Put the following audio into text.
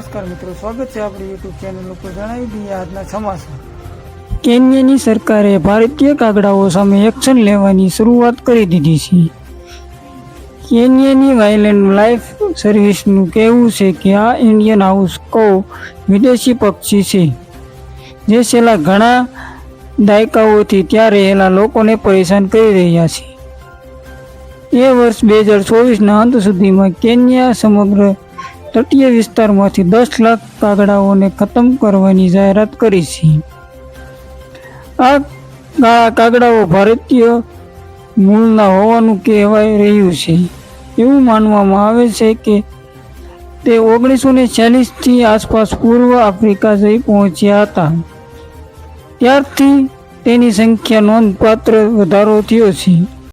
સ્વાગત છે આપણી યુટ્યુબ ચેનલ ઉપર. જણાવી દઈએ આજના સમાચાર. કેન્યાની સરકારે ભારતીય કાગડાઓ સામે એક્શન લેવાની શરૂઆત કરી દીધી છે. કેન્યાની વાઇલ્ડ લાઈફ સર્વિસનું કહેવું છે કે આ ઇન્ડિયન હાઉસ કૌ વિદેશી પક્ષી છે, જે છેલ્લા ઘણા દાયકાઓથી ત્યાં રહેલા લોકોને પરેશાન કરી રહ્યા છે. એ વર્ષ બે હજાર ચોવીસના અંત સુધીમાં કેન્યા સમગ્ર તટીય વિસ્તારમાંથી દસ લાખ કાગડાઓને ખતમ કરવાની જાહેરાત કરી છે. આ કાગડાઓ ભારતીય મૂળના હોવાનું કહેવાય રહ્યું છે. એવું માનવામાં આવે છે કે તે ઓગણીસો ને ચાલીસથી આસપાસ પૂર્વ આફ્રિકા જઈ પહોંચ્યા હતા. ત્યારથી તેની સંખ્યા નોંધપાત્ર વધારો થયો છે.